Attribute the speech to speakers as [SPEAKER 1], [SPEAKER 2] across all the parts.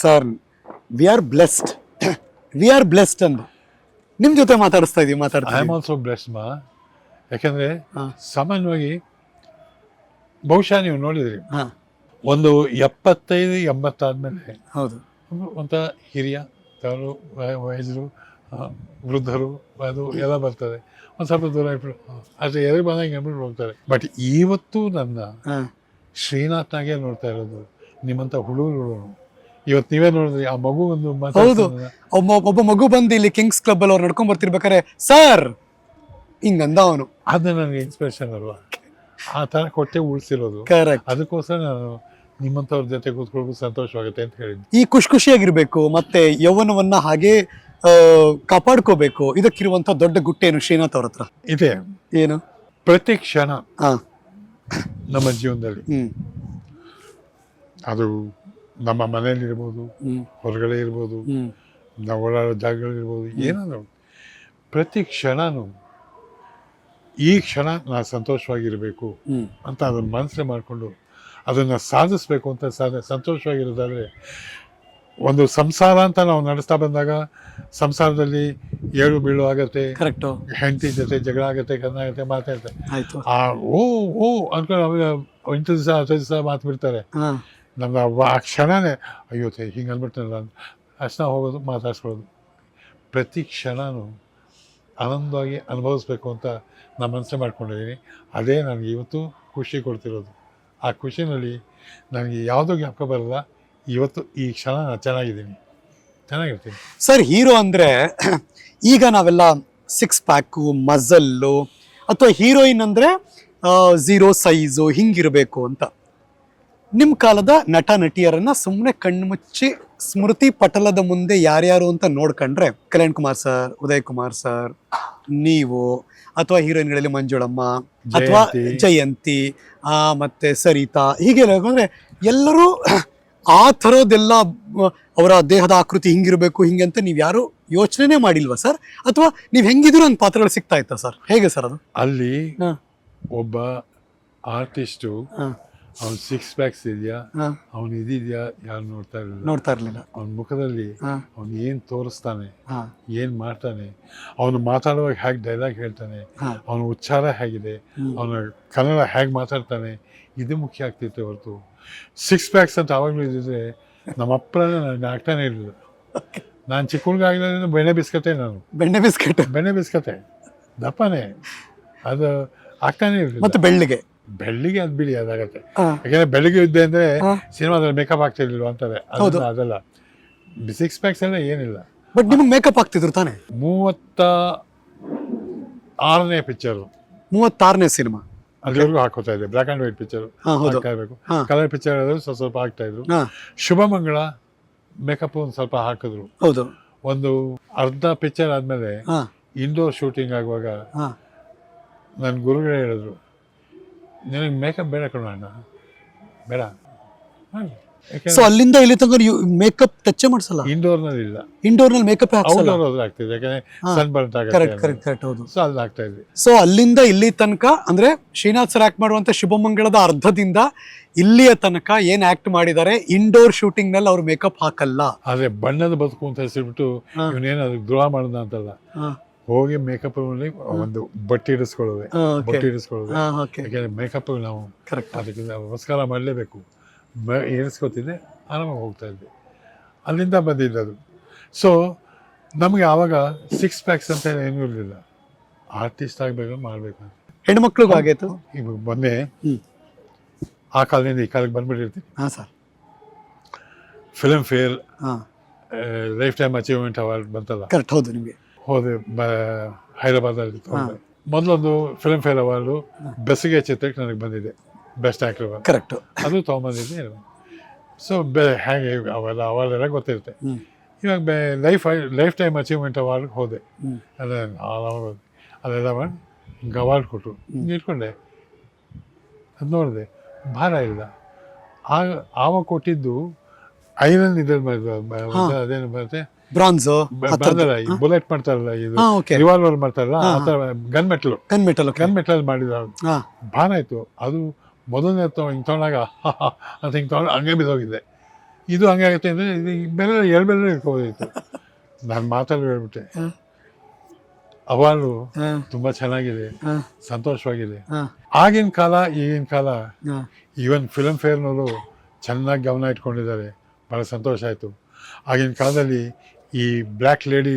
[SPEAKER 1] Sir we are blessed we are blessed ಅಂದು. ನಿಮ್ಮ ಜೊತೆ ಮಾತಾಡಿಸ್ತಾ ಇದೀವಿ
[SPEAKER 2] ಐ
[SPEAKER 1] ಮಾತಾಡ್ತಾ
[SPEAKER 2] ಆಮ್ ಆಲ್ಸೋ ಬ್ಲೆಸ್ಡ್ ಮಾ. ಯಾಕಂದ್ರೆ. ಸಾಮಾನ್ಯವಾಗಿ ಬಹುಶಃ ನೀವು ನೋಡಿದ್ರಿ. ಒಂದು ಎಪ್ಪತ್ತೈದು ಎಂಬತ್ತಾದ್ಮೇಲೆ
[SPEAKER 1] ಹೌದು.
[SPEAKER 2] ಒಂಥರ ಹಿರಿಯ ತವರು ವಯಸ್ಸರು ವೃದ್ಧರು ಅದು ಎಲ್ಲ ಬರ್ತದೆ. ಒಂದು ಸ್ವಲ್ಪ ದೂರ ಇಟ್ಬಿಡು. ಆದರೆ ಎದುರು ಬಂದಾಗ ಹೇಳ್ಬಿಟ್ಟು ಹೋಗ್ತಾರೆ. ಬಟ್ ಇವತ್ತು ನನ್ನ ಶ್ರೀನಾಥ್ನಾಗೆ ನೋಡ್ತಾ ಇರೋದು ನಿಮ್ಮಂಥ ಹುಡುಗರು ಇವತ್ತು ನೀವೇ ನೋಡಿದ್ರಿ ಆ ಮಗು ಒಂದು
[SPEAKER 1] ಹೌದು. ಒಬ್ಬ ಒಬ್ಬ ಮಗು ಬಂದು ಇಲ್ಲಿ ಕಿಂಗ್ಸ್ ಕ್ಲಬ್ ಅಲ್ಲಿ ಅವ್ರು ನಡ್ಕೊಂಡ್ ಬರ್ತಿರ್ಬೇಕಾರೆ ಸರ್! ಹಿಂಗಂದ ಅವನು.
[SPEAKER 2] ಅದು ನನಗೆ ಇನ್ಸ್ಪಿರೇಷನ್ ಅಲ್ವಾ? ಆ ತರ ಕೊಟ್ಟೆ ಉಳಿಸಿರೋದು.
[SPEAKER 1] ಕರೆಕ್ಟ್
[SPEAKER 2] ಅದಕ್ಕೋಸ್ಕರ ನಾನು ನಿಮ್ಮಂಥವ್ರ ಜೊತೆ ಕೂತ್ಕೊಳ್ಳೋದು ಸಂತೋಷವಾಗುತ್ತೆ ಅಂತ ಹೇಳಿದ್ದೆ.
[SPEAKER 1] ಈ ಖುಷಿ ಖುಷಿಯಾಗಿರ್ಬೇಕು ಮತ್ತೆ ಯೌವನವನ್ನ ಹಾಗೆ ಕಾಪಾಡ್ಕೋಬೇಕು. ಇದಕ್ಕಿರುವಂತ ದೊಡ್ಡ ಗುಟ್ಟೇನು ಶ್ರೀನಾಥ್ ಅವ್ರ ಹತ್ರ?
[SPEAKER 2] ಇದೆ.
[SPEAKER 1] ಏನು?
[SPEAKER 2] ಪ್ರತಿ ಕ್ಷಣ
[SPEAKER 1] ಹಾ.
[SPEAKER 2] ನಮ್ಮ ಜೀವನದಲ್ಲಿ ಅದು ನಮ್ಮ ಮನೇಲಿ
[SPEAKER 1] ಇರ್ಬೋದು
[SPEAKER 2] ಹೊರಗಡೆ ಇರ್ಬೋದು ನಾವು ಓಡಾಡೋ ಜಾಗಗಳಿರ್ಬೋದು ಏನಾದರೂ. ಪ್ರತಿ ಕ್ಷಣನೂ ಈ ಕ್ಷಣ ನಾನು ಸಂತೋಷವಾಗಿರಬೇಕು ಅಂತ ಅದನ್ನು ಮನಸ್ಸೇ ಮಾಡಿಕೊಂಡು ಅದನ್ನು ಸಾಧಿಸ್ಬೇಕು ಅಂತ ಸಾಧ ಸಂತೋಷವಾಗಿರೋದಾದರೆ ಒಂದು ಸಂಸಾರ ಅಂತ ನಾವು ನಡೆಸ್ತಾ ಬಂದಾಗ ಸಂಸಾರದಲ್ಲಿ ಏಳು ಬೀಳು ಆಗತ್ತೆ
[SPEAKER 1] ಕರೆಕ್ಟು
[SPEAKER 2] ಹೆಂಡತಿ ಜೊತೆ ಜಗಳ ಆಗತ್ತೆ ಕನ್ನ ಆಗತ್ತೆ ಮಾತಾಡ್ತಾರೆ ಆ ಓ ಓ ಅನ್ಕೊಂಡು ಅವಾಗ ಎಂಟು ದಿವಸ ಹತ್ತು ದಿವಸ ಮಾತು ಬಿಡ್ತಾರೆ
[SPEAKER 1] ಹಾ
[SPEAKER 2] ನಮ್ಗೆ ಆ ಕ್ಷಣನೇ ಅಯ್ಯೋ ಹಿಂಗೆ ನಾನು ಅಷ್ಟನ ಹೋಗೋದು ಮಾತಾಡ್ಸ್ಕೊಳ್ಳೋದು ಪ್ರತಿ ಕ್ಷಣನೂ ಆನಂದವಾಗಿ ಅನುಭವಿಸ್ಬೇಕು ಅಂತ ನಾನು ಮನಸ್ಸು ಮಾಡ್ಕೊಂಡಿದ್ದೀನಿ ಅದೇ ನನಗೆ ಇವತ್ತು ಖುಷಿ ಕೊಡ್ತಿರೋದು ಆ ಖುಷಿನಲ್ಲಿ ನನಗೆ ಯಾವುದೋ ಜ್ಞಾಪಕ ಬರಲ್ಲ ಇವತ್ತು ಈ ಕ್ಷಣ ನಾನು ಚೆನ್ನಾಗಿದ್ದೀನಿ ಚೆನ್ನಾಗಿರ್ತೀನಿ
[SPEAKER 1] ಸರ್ ಹೀರೋ ಅಂದರೆ ಈಗ ನಾವೆಲ್ಲ ಸಿಕ್ಸ್ ಪ್ಯಾಕು ಮಜಲ್ಲು ಅಥವಾ ಹೀರೋಯಿನ್ ಅಂದರೆ ಝೀರೋ ಸೈಜು ಹಿಂಗಿರಬೇಕು ಅಂತ ನಿಮ್ಮ ಕಾಲದ ನಟ ನಟಿಯರನ್ನ ಸುಮ್ಮನೆ ಕಣ್ಮುಚ್ಚಿ ಸ್ಮೃತಿ ಪಟಲದ ಮುಂದೆ ಯಾರ್ಯಾರು ಅಂತ ನೋಡ್ಕೊಂಡ್ರೆ ಕಲ್ಯಾಣ್ ಕುಮಾರ್ ಸರ್ ಉದಯ್ ಕುಮಾರ್ ಸರ್ ನೀವು ಅಥವಾ ಹೀರೋಯಿನ್ಗಳಲ್ಲಿ ಮಂಜುಳಮ್ಮ ಅಥವಾ
[SPEAKER 2] ಜಯಂತಿ.
[SPEAKER 1] ಮತ್ತೆ ಸರಿತಾ ಹೀಗೆ ಅಂದ್ರೆ ಎಲ್ಲರೂ ಆ ಥರದ್ದೆಲ್ಲ ಅವರ ದೇಹದ ಆಕೃತಿ ಹಿಂಗಿರಬೇಕು ಹಿಂಗೆ ಅಂತ ನೀವು ಯಾರು ಯೋಚನೆ ಮಾಡಿಲ್ವಾ ಸರ್? ಅಥವಾ ನೀವು ಹೆಂಗಿದ್ರು ಒಂದು ಪಾತ್ರಗಳು ಸಿಗ್ತಾ ಇತ್ತಾ ಸರ್? ಹೇಗೆ ಸರ್ ಅದು?
[SPEAKER 2] ಅಲ್ಲಿ ಒಬ್ಬ ಆರ್ಟಿಸ್ಟು ಅವನು ಸಿಕ್ಸ್ ಪ್ಯಾಕ್ಸ್ ಇದೆಯಾ? ಅವ್ನು ಇದಿದೆಯಾ? ಯಾರು ನೋಡ್ತಾ ಇರಲಿಲ್ಲ.
[SPEAKER 1] ನೋಡ್ತಾ ಇರಲಿಲ್ಲ.
[SPEAKER 2] ಅವ್ನ ಮುಖದಲ್ಲಿ ಅವ್ನು ಏನು ತೋರಿಸ್ತಾನೆ ಏನು ಮಾಡ್ತಾನೆ ಅವನು ಮಾತಾಡುವಾಗ ಹೇಗೆ ಡೈಲಾಗ್ ಹೇಳ್ತಾನೆ ಅವನ ಉಚ್ಚಾರ ಹೇಗಿದೆ. ಅವನ ಕನ್ನಡ ಹೇಗೆ ಮಾತಾಡ್ತಾನೆ ಇದು ಮುಖ್ಯ ಆಗ್ತಿತ್ತು ಹೊರತು. ಸಿಕ್ಸ್ ಪ್ಯಾಕ್ಸ್ ಅಂತ ಆವಾಗಲೂ ಇದ್ದಿದ್ರೆ ನಮ್ಮ ಅಪ್ಪನ ನನಗೆ ಆಗ್ತಾನೆ ಇರಲಿಲ್ಲ. ನಾನು ಚಿಕ್ಕ ಹುಡುಗ ಬೆಣ್ಣೆ ಬಿಸ್ಕತೆ ನಾನು.
[SPEAKER 1] ಬೆಣ್ಣೆ ಬಿಸ್ಕೆಟ್
[SPEAKER 2] ಬೆಣ್ಣೆ ಬಿಸ್ಕತೆ ದಪ್ಪನೇ. ಅದು ಆಗ್ತಾನೆ ಇರಲಿಲ್ಲ.
[SPEAKER 1] ಮತ್ತು ಬೆಳ್ಳಿಗೆ.
[SPEAKER 2] ಬೆಳ್ಳಿಗೆ ಅದು ಬಿಡಿ ಅದಾಗತ್ತೆ. ಯಾಕಂದ್ರೆ ಬೆಳಿಗ್ಗೆ ಇದ್ದೆ ಅಂದ್ರೆ. ಸಿನಿಮಾದಲ್ಲಿ ಮೇಕಪ್ ಆಗ್ತಿರ್ಲಿಲ್ಲ ಅಂತಾರೆ. ಅದನ್ನ ಅದಲ್ಲ. ಸಿಕ್ಸ್ ಪ್ಯಾಕ್ಸ್ ಎಲ್ಲ ಏನಿಲ್ಲ.
[SPEAKER 1] ಬಟ್ ನಿಮಗೆ ಮೇಕಪ್ ಆಗ್ತಿದ್ರು ತಾನೆ?
[SPEAKER 2] ಮೂವತ್ತ ಆರನೇ ಪಿಕ್ಚರ್
[SPEAKER 1] ಮೂವತ್ತಾರನೇ ಸಿನಿಮಾ.
[SPEAKER 2] ಅಲ್ಲಿವರೆಗೂ ಹಾಕೋತಾ ಇದೆ ಬ್ಲ್ಯಾಕ್ ಅಂಡ್ ವೈಟ್ ಪಿಕ್ಚರ್
[SPEAKER 1] ಹಾ ಹೌದು.
[SPEAKER 2] ಹಾಕ್ತಾ ಇರಬೇಕು.
[SPEAKER 1] ಹಾ.
[SPEAKER 2] ಕಲರ್ ಪಿಕ್ಚರ್ ಆದರೂ ಸ್ವಲ್ಪ ಸ್ವಲ್ಪ ಹಾಕ್ತಾ ಇದ್ರು. ಶುಭಮಂಗಳ ಮೇಕಪ್ ಒಂದು ಸ್ವಲ್ಪ ಹಾಕಿದ್ರು.
[SPEAKER 1] ಹೌದು.
[SPEAKER 2] ಒಂದು ಅರ್ಧ ಪಿಕ್ಚರ್ ಆದಮೇಲೆ
[SPEAKER 1] ಹಾ.
[SPEAKER 2] ಇಂಡೋರ್ ಶೂಟಿಂಗ್ ಆಗುವಾಗ
[SPEAKER 1] ಹಾ.
[SPEAKER 2] ನನ್ನ ಗುರುಗಳೇ ಹೇಳಿದ್ರು ನಿನಗೆ ಮೇಕಪ್ ಬೇಡ ಕಣ ಅಣ್ಣ. ಬೇಡ.
[SPEAKER 1] ಸೊ ಅಲ್ಲಿಂದ ಇಲ್ಲಿ ತನಕ ಮೇಕಪ್ ಟಚ್ ಮಾಡ್ಸಲ್ಲ?
[SPEAKER 2] ಇಂಡೋರ್ನಲ್ಲಿ ಇಲ್ಲ
[SPEAKER 1] ಇಂಡೋರ್ನಲ್ಲಿ ಮೇಕಪ್ ಹಾಕ್ಸಲ್ಲ?
[SPEAKER 2] ಔಟ್ಡೋರ್ ಆಗ್ತಿದೆ ಯಾಕಂದ್ರೆ ಸನ್ ಬರ್ನ್
[SPEAKER 1] ಕರೆಕ್ಟ್
[SPEAKER 2] ಆಗುತ್ತೆ
[SPEAKER 1] ಕರೆಕ್ಟ್ ಕರೆಕ್ಟ್ ಹೌದು.
[SPEAKER 2] ಸೊ ಅಲ್ಲಿ ಆಗ್ತಾ ಇದೆ
[SPEAKER 1] ಸೊ ಅಲ್ಲಿಂದ ಇಲ್ಲಿ ತನಕ ಅಂದ್ರೆ ಶ್ರೀನಾಥ್ ಸರ್ ಆಕ್ಟ್ ಮಾಡುವಂತ ಶುಭಮಂಗಳದ ಅರ್ಧದಿಂದ ಇಲ್ಲಿಯ ತನಕ ಏನ್ ಆಕ್ಟ್ ಮಾಡಿದ್ದಾರೆ? ಇಂಡೋರ್ ಶೂಟಿಂಗ್ನಲ್ಲಿ ಅವ್ರು ಮೇಕಪ್ ಹಾಕಲ್ಲ.
[SPEAKER 2] ಆದ್ರೆ ಬಣ್ಣದ ಬದುಕು ಅಂತ ಹೆಸರಿಬಿಟ್ಟು
[SPEAKER 1] ಹಾ.
[SPEAKER 2] ಇವನೇನು ಅದಕ್ಕೆ ದ್ರೋಹ ಮಾಡಿದ ಅಂತಲ್ಲ. ಹೋಗಿ ಮೇಕಪ್ ಅಲ್ಲಿ ಒಂದು ಬಟ್ಟೆ
[SPEAKER 1] okay.
[SPEAKER 2] ಬಟ್ಟೆ
[SPEAKER 1] okay.
[SPEAKER 2] ಮೇಕಪ್ ನಾವು
[SPEAKER 1] ಕರೆಕ್ಟ್
[SPEAKER 2] ಅದಕ್ಕೆ ನಮಸ್ಕಾರ ಮಾಡಲೇಬೇಕು. ಏರಿಸ್ಕೊತಿದ್ದೆ ಆರಾಮಾಗಿ ಹೋಗ್ತಾ ಇದ್ದೆ. ಅಲ್ಲಿಂದ ಬಂದಿದ್ದದು ಸೊ ನಮಗೆ ಆವಾಗ ಸಿಕ್ಸ್ ಪ್ಯಾಕ್ಸ್ ಅಂತ ಏನೂ ಇರಲಿಲ್ಲ. ಆರ್ಟಿಸ್ಟ್ ಆಗಬೇಕು ಮಾಡಬೇಕು ಅಂತ.
[SPEAKER 1] ಹೆಣ್ಮಕ್ಳಿಗೂ ಆಗೈತು?
[SPEAKER 2] ಇವಾಗ ಮೊನ್ನೆ ಆ ಕಾಲದಿಂದ ಈ ಕಾಲಕ್ಕೆ ಬಂದ್ಬಿಟ್ಟಿರ್ತೀನಿ.
[SPEAKER 1] ಹಾಂ ಸರ್.
[SPEAKER 2] ಫಿಲ್ಮ್ ಫೇರ್
[SPEAKER 1] ಹಾ.
[SPEAKER 2] ಲೈಫ್ ಟೈಮ್ ಅಚೀವ್ಮೆಂಟ್ ಅವಾರ್ಡ್ ಬಂತಲ್ಲ.
[SPEAKER 1] ಕರೆಕ್ಟ್ ಹೌದು ನಿಮಗೆ.
[SPEAKER 2] ಹೋದೆ ಹೈದರಾಬಾದಲ್ಲಿ ತಗೊಂಡೆ. ಮೊದಲೊಂದು ಫಿಲ್ಮ್ ಫೇರ್ ಅವಾರ್ಡು ಬೆಸಿಗೆ ಚಿತ್ರಕ್ಕೆ ನನಗೆ ಬಂದಿದೆ ಬೆಸ್ಟ್ ಆ್ಯಕ್ಟರ್ ಅವಾರ್ಡ್
[SPEAKER 1] ಕರೆಕ್ಟ್
[SPEAKER 2] ಅದು ತೊಗೊಂಬಂದಿದ್ದೆ ಸೊ ಬೆ ಹೇಗೆ ಅವೆಲ್ಲ ಅವಾರ್ಡ್ ಎಲ್ಲ ಗೊತ್ತಿರುತ್ತೆ. ಇವಾಗ ಬೇ ಲೈಫ್ ಲೈಫ್ ಟೈಮ್ ಅಚೀವ್ಮೆಂಟ್ ಅವಾರ್ಡ್ಗೆ ಹೋದೆ. ಅದೇ ಅದೆಲ್ಲ ಮಾಡಿ ಹಿಂಗೆ ಅವಾರ್ಡ್ ಕೊಟ್ಟರು. ಹಿಂಗೆ ಇಟ್ಕೊಂಡೆ. ಅದು ನೋಡಿದೆ ಭಾರ ಇಲ್ಲ. ಆಗ ಆವಾಗ ಕೊಟ್ಟಿದ್ದು ಐರನ್
[SPEAKER 1] ಹಾ.
[SPEAKER 2] ಅದೇನು ಬರುತ್ತೆ?
[SPEAKER 1] ಬ್ರಾನ್ಸ್
[SPEAKER 2] ಬುಲೆಟ್ ಮಾಡ್ತಾರಲ್ಲ ಇದು ರಿವಾಲ್ವರ್ ಮಾಡ್ತಾರಲ್ಲ ಆ ಗನ್ ಮೆಟ್ಲು
[SPEAKER 1] ಕನ್ ಮೆಟಲ್
[SPEAKER 2] ಗನ್ ಮೆಟಲ್ ಮಾಡಿದ ಭಾರ ಅದು ಮೊದಲನೇ ಹಿಂಗೆ ತೊಗೊಂಡಾಗ ಅಂತ ಹಿಂಗೆ ತೊಗೊಂಡು ಹಂಗೆ ಬಿದ್ದೋಗಿದ್ದೆ. ಇದು ಹಂಗೆ ಆಗುತ್ತೆ ಅಂದರೆ ಇದು ಬೆಲೆ ಎರಡು ಬೆಲೆ ಇಟ್ಕೋಬೋದಿತ್ತು ನಾನು ಮಾತಲ್ಲಿ ಹೇಳ್ಬಿಟ್ಟೆ. ಅವಾರ್ಡು. ತುಂಬ ಚೆನ್ನಾಗಿದೆ ಸಂತೋಷವಾಗಿದೆ. ಆಗಿನ ಕಾಲ ಈಗಿನ ಕಾಲ. ಈವನ್ ಫಿಲ್ಮ್ ಫೇರ್ನವರು ಚೆನ್ನಾಗಿ ಗಮನ ಇಟ್ಕೊಂಡಿದ್ದಾರೆ. ಭಾಳ ಸಂತೋಷ ಆಯಿತು. ಆಗಿನ ಕಾಲದಲ್ಲಿ ಈ ಬ್ಲ್ಯಾಕ್ ಲೇಡಿ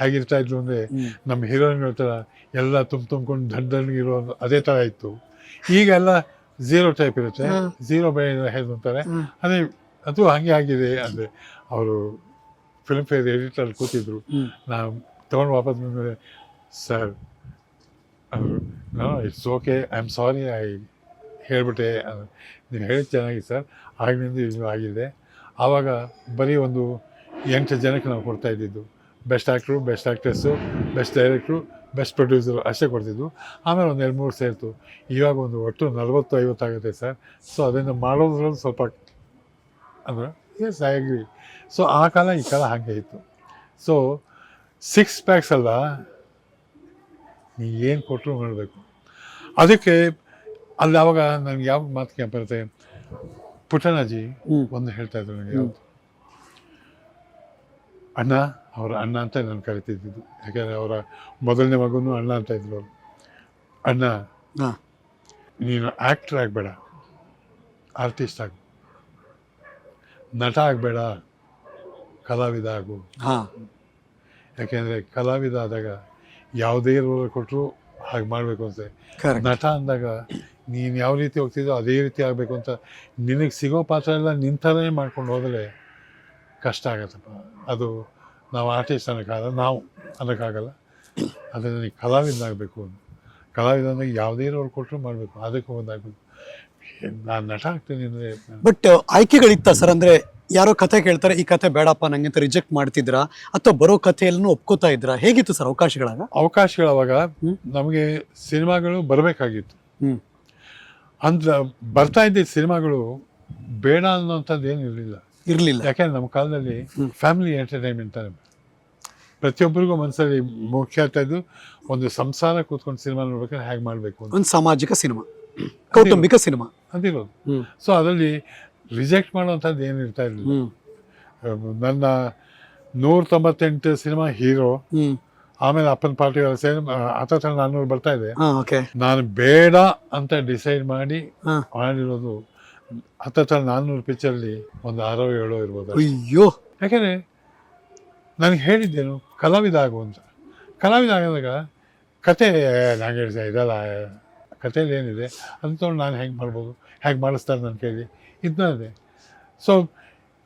[SPEAKER 2] ಹೇಗಿರ್ತಾ ಇದ್ರು ಅಂದರೆ. ನಮ್ಮ ಹೀರೋಯಿನ್ಗಳ ಥರ ಎಲ್ಲ ತುಂಬ ತುಂಬ್ಕೊಂಡು ದಡ್ಡ ದಡ್ಡಗಿರೋ ಅದೇ ಥರ ಇತ್ತು ಈಗೆಲ್ಲ ಝೀರೋ ಟೈಪ್ ಇರುತ್ತೆ. ಝೀರೋ ಬೆಳೆ ಹೇಗೆ ಅಂತಾರೆ ಅದೇ ಅದು ಹಾಗೆ ಆಗಿದೆ ಅಂದರೆ ಅವರು ಫಿಲ್ಮ್ ಫೇರ್ ಎಡಿಟರ್ ಕೂತಿದ್ರು. ನಾವು ತೊಗೊಂಡು ವಾಪಸ್ ಬಂದರೆ sir it's okay I am sorry I ಹೇಳ್ಬಿಟ್ಟೆ. ನೀವು ಹೇಳಿದ್ದು ಚೆನ್ನಾಗಿ ಸರ್ ಆಗಿನಿಂದ ಇದು ಆಗಿದೆ ಆವಾಗ ಬರೀ ಒಂದು ಎಂಟು ಜನಕ್ಕೆ ನಾವು ಕೊಡ್ತಾ ಇದ್ದಿದ್ದು. Best actor best actress best director best producer ಅಷ್ಟೇ ಕೊಡ್ತಿದ್ದು ಆಮೇಲೆ ಒಂದು ಎರಡು ಮೂರು ಸೇರ್ತು. ಇವಾಗ ಒಂದು ಒಟ್ಟು ನಲವತ್ತು ಐವತ್ತಾಗುತ್ತೆ ಸರ್. ಸೊ ಅದನ್ನು ಮಾಡೋದ್ರಲ್ಲಿ ಸ್ವಲ್ಪ ಅಂದರೆ ಎಸ್ ಐ ಅಗ್ರಿ ಸೊ ಆ ಕಾಲ ಈ ಕಾಲ ಹಾಗೆ ಇತ್ತು. ಸೊ ಸಿಕ್ಸ್ ಪ್ಯಾಕ್ಸ್ ಅಲ್ಲ ನೀ ಏನು ಕೊಟ್ಟರು ಮಾಡಬೇಕು. ಅದಕ್ಕೆ ಅಲ್ಲಿ ಆವಾಗ ನನಗೆ ಯಾವ ಮಾತು ಬರುತ್ತೆ ಪುಟ್ಟಣಾಜಿ. ಒಂದು ಹೇಳ್ತಾ ಇದ್ರು ನನಗೆ ಯಾವ್ದು? ಅಣ್ಣ ಅವರ ಅಣ್ಣ ಅಂತ ನಾನು ಕರಿತಿದ್ದಿದ್ದು. ಯಾಕೆಂದರೆ ಅವರ ಮೊದಲನೇ ಮಗನೂ ಅಣ್ಣ ಅಂತ ಇದ್ರು. ಅವರು ಅಣ್ಣ
[SPEAKER 1] ಹಾ.
[SPEAKER 2] ನೀನು ಆ್ಯಕ್ಟ್ರ್ ಆಗಬೇಡ. ಆರ್ಟಿಸ್ಟ್ ಆಗು. ನಟ ಆಗಬೇಡ. ಕಲಾವಿದ ಆಗು.
[SPEAKER 1] ಹಾ.
[SPEAKER 2] ಯಾಕೆಂದರೆ ಕಲಾವಿದ ಆದಾಗ ಯಾವುದೇ ರೋಲ್ ಕೊಟ್ಟರು ಹಾಗೆ ಮಾಡಬೇಕು ಅಂತ. ನಟ ಅಂದಾಗ ನೀನು ಯಾವ ರೀತಿ ಹೋಗ್ತಿದ್ದೋ ಅದೇ ರೀತಿ ಆಗಬೇಕು ಅಂತ ನಿನಗೆ ಸಿಗೋ ಪಾತ್ರ ಎಲ್ಲ ನಿಂತರೇ ಮಾಡ್ಕೊಂಡು ಹೋದರೆ ಕಷ್ಟ ಆಗತ್ತಪ್ಪ. ಅದು ನಾವು ಆರ್ಟಿಸ್ಟ್ ಅನ್ನೋಕ್ಕಾಗಲ್ಲ ನಾವು ಅನ್ನೋಕ್ಕಾಗಲ್ಲ. ಆದರೆ ನನಗೆ ಕಲಾವಿದ ಆಗಬೇಕು ಕಲಾವಿದ ಅಂದರೆ ಯಾವುದೇ ರೋಲ್ ಕೊಟ್ಟರು ಮಾಡಬೇಕು. ಅದಕ್ಕೆ ಒಂದಾಗಬೇಕು ನಾನು ನಟ ಆಗ್ತೀನಿ ಅಂದರೆ
[SPEAKER 1] ಬಟ್ ಆಯ್ಕೆಗಳಿತ್ತ ಸರ್ ಅಂದರೆ ಯಾರೋ ಕಥೆ ಕೇಳ್ತಾರೆ ಈ ಕಥೆ ಬೇಡಪ್ಪ ನಂಗೆ ಅಂತ ರಿಜೆಕ್ಟ್ ಮಾಡ್ತಿದ್ರಾ ಅಥವಾ ಬರೋ ಕಥೆಯಲ್ಲೂ ಒಪ್ಕೋತಾ ಇದ್ರಾ ಹೇಗಿತ್ತು ಸರ್ ಅವಕಾಶಗಳಾಗ?
[SPEAKER 2] ಅವಕಾಶಗಳು ಅವಾಗ ನಮಗೆ ಸಿನಿಮಾಗಳು ಬರಬೇಕಾಗಿತ್ತು.
[SPEAKER 1] ಹ್ಞೂ
[SPEAKER 2] ಅಂದ್ರೆ ಬರ್ತಾ ಇದ್ದಿದ್ದ ಸಿನಿಮಾಗಳು ಬೇಡ ಅನ್ನೋಂಥದ್ದು ಏನು ಇರಲಿಲ್ಲ.
[SPEAKER 1] ಇರ್ಲಿಲ್ಲ.
[SPEAKER 2] ಯಾಕೆಂದ್ರೆ ನಮ್ಮ ಕಾಲದಲ್ಲಿ ಫ್ಯಾಮಿಲಿ ಎಂಟರ್ಟೈನ್ಮೆಂಟ್ ಅಂತ ಪ್ರತಿಯೊಬ್ಬರಿಗೂ ಮನಸ್ಸಲ್ಲಿ ಮುಖ್ಯ ಆಗ್ತಾ ಇದ್ದು ಒಂದು ಸಂಸಾರ ಕೂತ್ಕೊಂಡು ಸಿನಿಮಾ ನೋಡ್ಬೇಕಾದ್ರೆ ಹೇಗೆ ಮಾಡಬೇಕು ಅಂತ.
[SPEAKER 1] ಒಂದು ಸಾಮಾಜಿಕ ಸಿನಿಮಾ ಕೌಟುಂಬಿಕ ಸಿನಿಮಾ ಅಂತಿರೋದು.
[SPEAKER 2] ಸೊ ಅದರಲ್ಲಿ ರಿಜೆಕ್ಟ್ ಮಾಡುವಂಥದ್ದು ಏನು ಇರ್ತಾ ಇರಲಿಲ್ಲ. ನನ್ನ ನೂರ ತೊಂಬತ್ತೆಂಟು ಸಿನಿಮಾ ಹೀರೋ ಆಮೇಲೆ ಅಪ್ಪನ ಪಾರ್ಟಿ ಸಿನಿಮಾ ಹತ್ತತ್ರ ನಾನ್ನೂರು ಬರ್ತಾ ಇದೆ.
[SPEAKER 1] ಓಕೆ
[SPEAKER 2] ನಾನು ಬೇಡ ಅಂತ ಡಿಸೈಡ್ ಮಾಡಿ
[SPEAKER 1] ಹಾ.
[SPEAKER 2] ಮಾಡಿರೋದು ಹತ್ರ ನಾನ್ನೂರು ಪಿಕ್ಚರ್ಲಿ ಒಂದು ಆರೋ ಏಳೋ ಇರ್ಬೋದು.
[SPEAKER 1] ಅಯ್ಯೋ.
[SPEAKER 2] ಯಾಕೆಂದರೆ ನನಗೆ ಹೇಳಿದ್ದೇನು ಕಲಾವಿದ ಆಗು ಅಂತ. ಕಲಾವಿದ ಆಗಿದಾಗ ಕತೆ ನನಗೆ ಇದಲ್ಲ ಕಥೆಯಲ್ಲಿ ಏನಿದೆ ಅಂತ ನಾನು ಹೆಂಗೆ ಮಾಡ್ಬೋದು ಹೇಗೆ ಮಾಡಿಸ್ತಾರೆ ನನ್ನ ಕೈಲಿ ಇದನ್ನೇ ಸೊ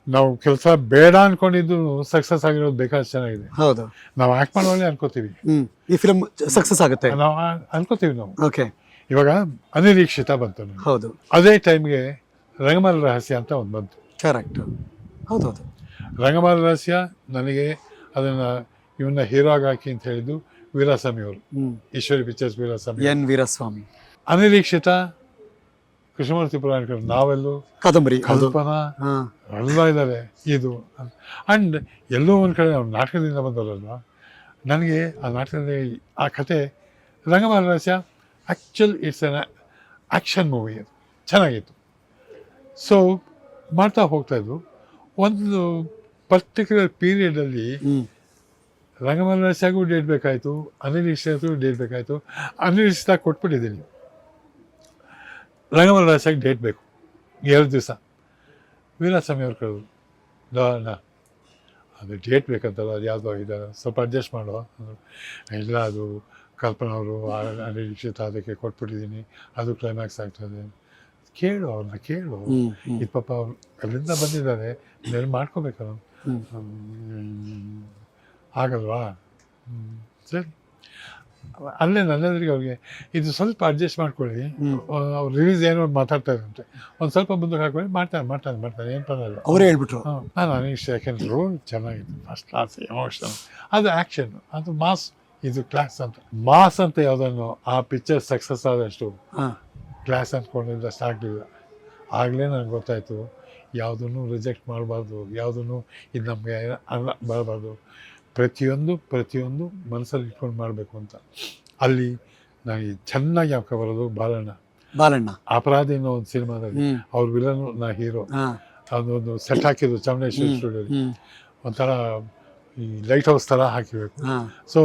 [SPEAKER 2] ನಾವು ಕೆಲಸ ಬೇಡ ಅನ್ಕೊಂಡಿದ್ದು ಸಕ್ಸಸ್ ಆಗಿರೋದು ಬೇಕಾದಷ್ಟು ಚೆನ್ನಾಗಿದೆ.
[SPEAKER 1] ಹೌದು.
[SPEAKER 2] ನಾವು ಆ್ಯಕ್ಟ್ ಮಾಡೋಲ್ಲೇ ಅನ್ಕೋತೀವಿ.
[SPEAKER 1] ಈ ಫಿಲಮ್ ಸಕ್ಸಸ್ ಆಗುತ್ತೆ.
[SPEAKER 2] ನಾವು ಅನ್ಕೋತೀವಿ ನಾವು.
[SPEAKER 1] ಓಕೆ
[SPEAKER 2] ಇವಾಗ ಅನಿರೀಕ್ಷಿತ ಬಂತು
[SPEAKER 1] ಹೌದು.
[SPEAKER 2] ಅದೇ ಟೈಮ್ಗೆ ರಂಗಮಲ ರಹಸ್ಯ ಅಂತ ಒಂದು ಬಂತು.
[SPEAKER 1] ಕರೆಕ್ಟ್ ಹೌದೌದು
[SPEAKER 2] ರಂಗಮಾಲ ರಹಸ್ಯ ನನಗೆ ಅದನ್ನು ಇವನ್ನ ಹೀರೋ ಆಗಿ ಹಾಕಿ ಅಂತ ಹೇಳಿದ್ದು ವೀರಾಸ್ವಾಮಿ ಅವರು. ಈಶ್ವರಿ ಪಿಕ್ಚರ್ಸ್ ವೀರಾಸ್ವಾಮಿ.
[SPEAKER 1] ಎನ್ ವೀರಸ್ವಾಮಿ.
[SPEAKER 2] ಅನಿರೀಕ್ಷಿತ ಕೃಷ್ಣಮೂರ್ತಿ ಪುರಾಣಿಕರು ನಾವೆಲ್ಲೂ
[SPEAKER 1] ಕದಂಬರಿ
[SPEAKER 2] ಕಲ್ಪನಾ ಎಲ್ಲ ಇದ್ದಾರೆ ಇದು. ಅಂಡ್ ಎಲ್ಲೋ ಒಂದು ಕಡೆ ಅವ್ರು ನಾಟಕದಿಂದ ಬಂದವರಲ್ಲ ನನಗೆ ಆ ನಾಟಕದಲ್ಲಿ ಆ ಕತೆ Rangamala Rahasya actual it's an action movie ಅದು ಚೆನ್ನಾಗಿತ್ತು. ಸೊ ಮಾಡ್ತಾ ಹೋಗ್ತಾಯಿದ್ರು ಒಂದು ಪರ್ಟಿಕ್ಯುಲರ್ ಪೀರಿಯಡಲ್ಲಿ ರಂಗಮನಸಾಗೂ ಡೇಟ್ ಬೇಕಾಯಿತು ಅನಿರೀಕ್ಷಿತಗೂ ಡೇಟ್ ಬೇಕಾಯಿತು ಅನಿರೀಕ್ಷಿತ ಕೊಟ್ಬಿಟ್ಟಿದ್ದೀನಿ. ರಂಗಮನ ರಹಸ್ಯಕ್ಕೆ ಡೇಟ್ ಬೇಕು. ಎರಡು ದಿವಸ. ವೀರಾಸ್ವಾಮಿ ಅವ್ರು ಕೇಳಿದ್ರು ನಾ ಅದು ಡೇಟ್ ಬೇಕಂತಲ್ಲ ಅದು ಯಾವುದೋ ಇದೆ ಸ್ವಲ್ಪ ಅಡ್ಜಸ್ಟ್ ಮಾಡೋ. ಅಂದ್ರು. ಇಲ್ಲ ಅದು ಕಲ್ಪನಾ ಅವರು ಅನಿರೀಕ್ಷಿತ ಅದಕ್ಕೆ ಕೊಟ್ಬಿಟ್ಟಿದ್ದೀನಿ ಅದು ಕ್ಲೈಮ್ಯಾಕ್ಸ್ ಆಗ್ತದೆ. ಕೇಳು ಅವ್ರನ್ನ ಕೇಳು. ಇದು ಪಾಪ ಅವ್ರು ಅಲ್ಲಿಂದ ಬಂದಿದ್ದಾರೆ ನೆಲೆ ಮಾಡ್ಕೋಬೇಕಲ್ಲ. ಆಗಲ್ವಾ. ಸರಿ. ಅಲ್ಲೇ ನನ್ನೆದುರಿಗೆ ಅವ್ರಿಗೆ ಇದು ಸ್ವಲ್ಪ ಅಡ್ಜಸ್ಟ್ ಮಾಡ್ಕೊಳ್ಳಿ. ಅವ್ರು ರಿಲೀಸ್ ಏನೋ ಮಾತಾಡ್ತಾ ಇದ್ರಂತೆ. ಒಂದು ಸ್ವಲ್ಪ ಮುಂದಕ್ಕೆ ಹಾಕೊಳ್ಳಿ ಮಾಡ್ತಾರೆ ಮಾಡ್ತಾನೆ ಮಾಡ್ತಾರೆ ಏನು ಪರವಾಗಿಲ್ಲ
[SPEAKER 1] ಅವರೇ ಹೇಳ್ಬಿಟ್ರು.
[SPEAKER 2] ಹಾಂ ನಾನು ಸೆಕೆಂಡ್ ರೋಲ್ ಚೆನ್ನಾಗಿತ್ತು ಫಸ್ಟ್ ಕ್ಲಾಸ್ ಎಮೋಷನ್ ಅದು ಆ್ಯಕ್ಷನ್ ಅದು ಮಾಸ್ ಇದು ಕ್ಲಾಸ್ ಅಂತ. ಮಾಸ್ ಅಂತ ಯಾವುದನ್ನು ಆ ಪಿಕ್ಚರ್ ಸಕ್ಸಸ್ ಆದಷ್ಟು ಕ್ಲಾಸ್ ಅಂದ್ಕೊಂಡಿದ್ದಷ್ಟು ಆಗಲಿಲ್ಲ ಆಗಲೇ ನನಗೆ ಗೊತ್ತಾಯಿತು ಯಾವುದನ್ನು ರಿಜೆಕ್ಟ್ ಮಾಡಬಾರ್ದು ಯಾವುದನ್ನು ಇದು ನಮಗೆ ಅಲ್ಲ ಬರಬಾರ್ದು. ಪ್ರತಿಯೊಂದು ಪ್ರತಿಯೊಂದು ಮನಸ್ಸಲ್ಲಿ ಇಟ್ಕೊಂಡು ಮಾಡಬೇಕು ಅಂತ. ಅಲ್ಲಿ ನನಗೆ ಚೆನ್ನಾಗಿ ಯಾಕೆ ಬರೋದು ಬಾಲಣ್ಣ.
[SPEAKER 1] ಬಾಲಣ್ಣ.
[SPEAKER 2] ಅಪರಾಧಿ ಅನ್ನೋ ಒಂದು ಸಿನಿಮಾದಲ್ಲಿ ಅವ್ರ ವಿಲನ್ ನಾ ಹೀರೋ. ಅದೊಂದು ಸೆಟ್ ಹಾಕಿದ್ದು ಚಾಮುಂಡೇಶ್ವರಿ ಸ್ಟುಡಿಯೋ ಒಂಥರ ಈ ಲೈಟ್ ಹೌಸ್ ಥರ ಹಾಕಿಬೇಕು ಸೊ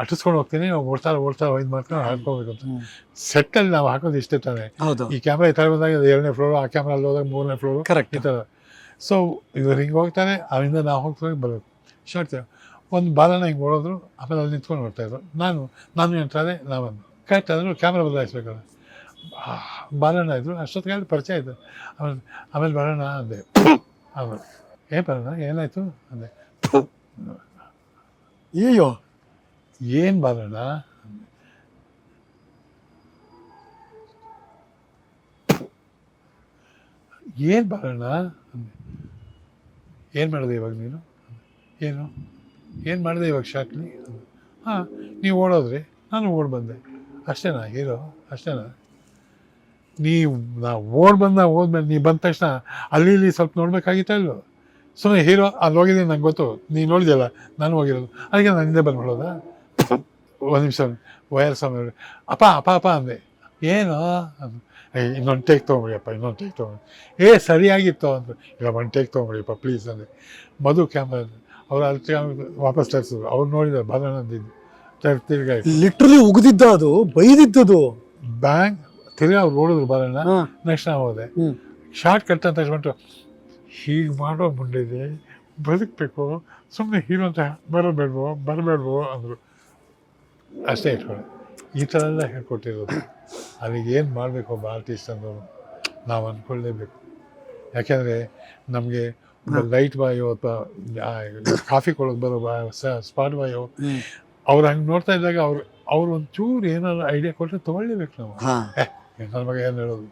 [SPEAKER 2] ಅಟಿಸ್ಕೊಂಡು ಹೋಗ್ತೀನಿ ನಾವು ಓಡ್ತಾ ಓಡ್ತಾ ಇದು ಮಾಡ್ಕೊಂಡು ಹಾಕೋಬೇಕು ಅಂತ. ಸೆಟ್ಟಲ್ಲಿ ನಾವು ಹಾಕೋದು ಇಷ್ಟೇ ತಾನೆ.
[SPEAKER 1] ಹೌದು.
[SPEAKER 2] ಈ ಕ್ಯಾಮ್ರಾ ಈ ಥರ ಬಂದಾಗ ಎರಡನೇ ಫ್ಲೋರು ಆ ಕ್ಯಾಮ್ರಾ ಅಲ್ಲಿ ಹೋದಾಗ ಮೂರನೇ ಫ್ಲೋರು
[SPEAKER 1] ಕರೆಕ್ಟ್
[SPEAKER 2] ಈ ಥರ ಸೊ ಇವ್ರು ಹಿಂಗೆ ಹೋಗ್ತಾನೆ ಅವರಿಂದ ನಾವು ಹೋಗ್ತಾ ಬರಬೇಕು. ಶಾರ್ಟ್ ಒಂದು ಬಾಲನ ಹಿಂಗೆ ಓಡೋದ್ರು ಆಮೇಲೆ ಅಲ್ಲಿ ನಿಂತ್ಕೊಂಡು ನೋಡ್ತಾ ಇದ್ರು. ನಾನು ನಾನು ಎಂಟ್ರಾದೆ ನಾವೊಂದು ಕರೆಕ್ಟ್ ಆದರೂ ಕ್ಯಾಮ್ರಾ ಬದಲಾಯಿಸ್ಬೇಕಲ್ಲ. ಬಾಲಣ್ಣ ಇದ್ರು ಅಷ್ಟೊತ್ತಿಗೆ ಪರಿಚಯ ಆಯಿತು ಆಮೇಲೆ ಆಮೇಲೆ ಬರೋಣ ಅಂದೆ ಅವರು ಏನು ಬರೋಣ ಏನಾಯಿತು? ಅಂದೆ
[SPEAKER 1] ಅಯ್ಯೋ
[SPEAKER 2] ಏನು ಬರೋಣ? ಏನು ಬರೋಣ? ಅಂದೆ ಏನು ಮಾಡಿದೆ ಇವಾಗ ನೀನು? ಏನು? ಏನು ಮಾಡಿದೆ ಇವಾಗ ಶಾಕ್ಲಿ? ಹಾಂ, ನೀವು ಓಡೋದ್ರಿ. ನಾನು ಓಡ್ ಬಂದೆ. ಅಷ್ಟೇನಾ ಹೀರೋ? ಅಷ್ಟೇನಾ? ನೀವು ನಾ ಓಡ್ ಬಂದ ಹೋದ್ಮೇಲೆ ನೀವು ಬಂದ ತಕ್ಷಣ ಅಲ್ಲಿ ಇಲ್ಲಿ ಸ್ವಲ್ಪ ನೋಡಬೇಕಾಗಿತ್ತ ಇಲ್ವೋ? ಸುಮ್ಮನೆ ಹೀರೋ ಅಲ್ಲಿ ಹೋಗಿದ್ದೀನಿ ನಂಗೆ ಗೊತ್ತು. ನೀನು ನೋಡಿದೆಯಲ್ಲ? ನಾನು ಹೋಗಿರೋದು. ಅದಕ್ಕೆ ನಾನು ಹಿಂದೆ ಬಂದು ಬಂದ್ಬಿಡೋದಾ? ಒಂದು ನಿಮಿಷ ವಯರ್ ಸ್ವಾಮಿ ಅಪ್ಪ ಅಪ್ಪ ಅಪ್ಪ ಅಂದೆ. ಏನು? ಇನ್ನೊಂದು ಟೇಕ್ ತೊಗೊಂಬಿಡಿಯಪ್ಪ ಇನ್ನೊಂದು ಟೇಕ್ ತೊಗೊಂಡು ಏ ಸರಿಯಾಗಿತ್ತು ಅಂದರು. ಇಲ್ಲ ಒಂದು ಟೇಕ್ ತೊಗೊಂಬಿಡಿಯಪ್ಪ ಪ್ಲೀಸ್ ಅಂದೆ. ಮಧು ಕ್ಯಾಮ್ರಾ ಅವ್ರು ಅಲ್ಲಿ ವಾಪಸ್ ತರಿಸಿದ್ರು. ಅವ್ರು ನೋಡಿದ್ರು ತರ- ತಿರ್ಗಾ
[SPEAKER 1] ಲಿಟ್ರಲಿ ಉಗಿದಿದ್ದ ಅದು ಬೈದಿದ್ದದು
[SPEAKER 2] ಬ್ಯಾಂಗ್ ತಿರ್ಗಾ ಅವ್ರು ನೋಡಿದ್ರು ಬಾಲಣ್ಣ ನೆಕ್ಸ್ಟ್ ನಾವು ಹೋದೆ. ಶಾರ್ಟ್ ಕಟ್ ಅಂತ ಹೇಳ್ಬಿಟ್ಟು ಹೀಗೆ ಮಾಡೋ ಮುಂಡಿದೆ ಬದುಕಬೇಕು ಸುಮ್ಮನೆ ಹೀರೋ ಅಂತ ಬರಬೇಡ್ವೋ ಬರಬೇಡ್ವೋ ಅಂದರು. ಅಷ್ಟೇ ಇಟ್ಕೊಳ್ಳಿ. ಈ ಥರ ಎಲ್ಲ ಹೇಳ್ಕೊಟ್ಟಿರೋದು. ಅಲ್ಲಿಗೆ ಏನು ಮಾಡಬೇಕು ಒಬ್ಬ ಆರ್ಟಿಸ್ಟ್ ಅನ್ನೋದು ನಾವು ಅಂದ್ಕೊಳ್ಳೇಬೇಕು ಯಾಕೆಂದರೆ ನಮಗೆ ಲೈಟ್ ಬಾಯೋ ಅಥವಾ ಕಾಫಿ ಕೊಡೋಕೆ ಬರೋ ಬಾ ಸ್ಪಾಟ್ ಬಾಯೋ ಅವ್ರು ಹಂಗೆ ನೋಡ್ತಾ ಇದ್ದಾಗ ಅವ್ರು ಅವ್ರು ಒಂಚೂರು ಏನಾದ್ರು ಐಡಿಯಾ ಕೊಟ್ಟರೆ ತೊಗೊಳ್ಳೇಬೇಕು ನಾವು. ನನ್ನ ಮಗ ಏನು ಹೇಳೋದು?